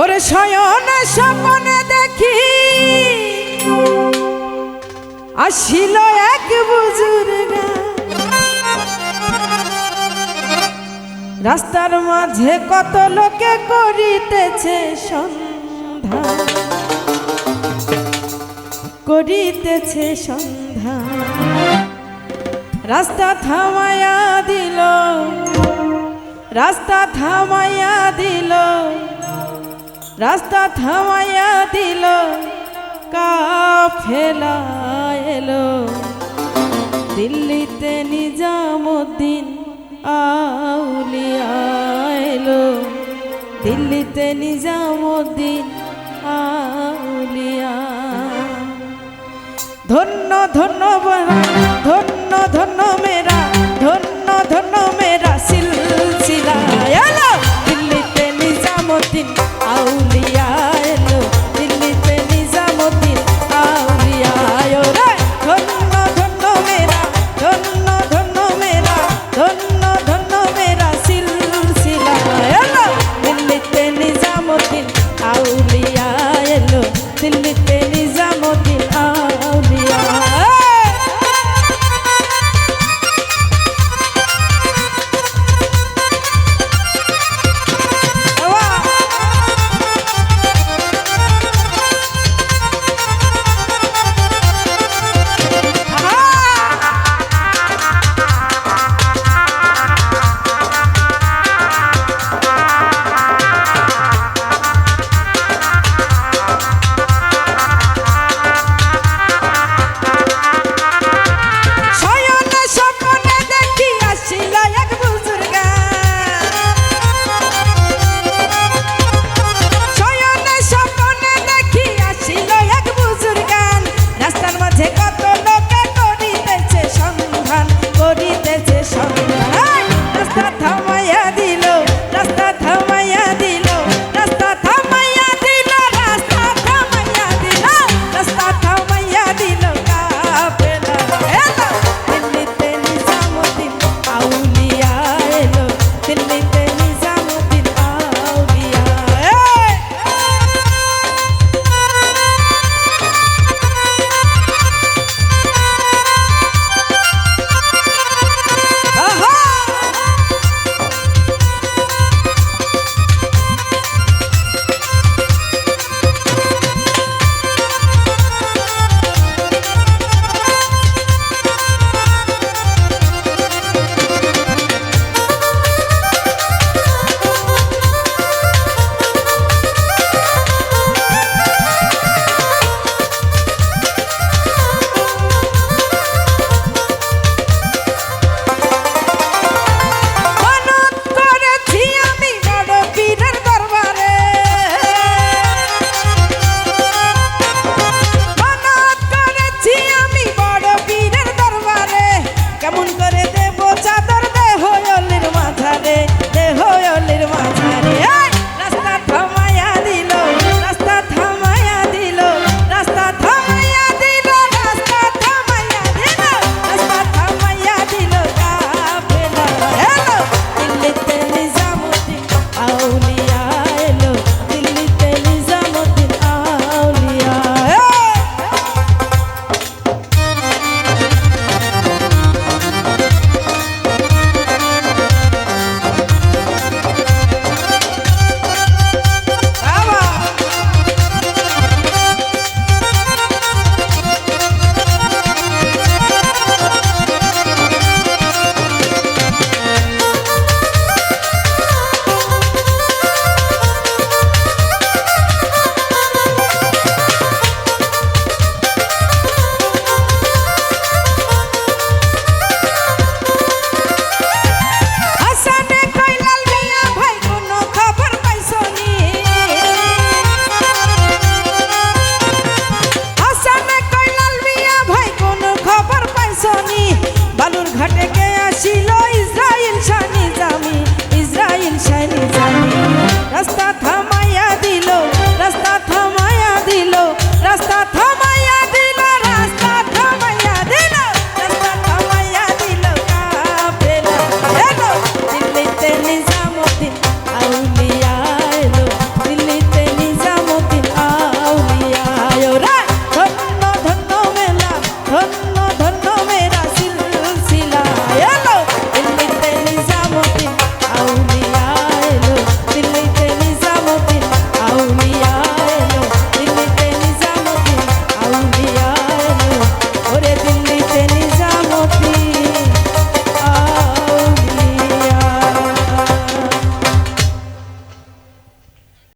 ওরে শয়ন স্বপনে দেখি। আসিল এক বুজুর্গ রাস্তার মাঝে কত লোকে করিতেছে সন্ধ্যা। করিতেছে সন্ধ্যা। রাস্তা থামায়া দিল, রাস্তা থামাইয়া দিল। রাস্তা থামাইয়া দিল কাফেলা এলো দিল্লিতে নিজামুদ্দিন আউলিয়া এলো দিল্লিতে নিজামুদ্দিন আউলিয়া। ধন্য ধন্য নিজামুদ্দিন আর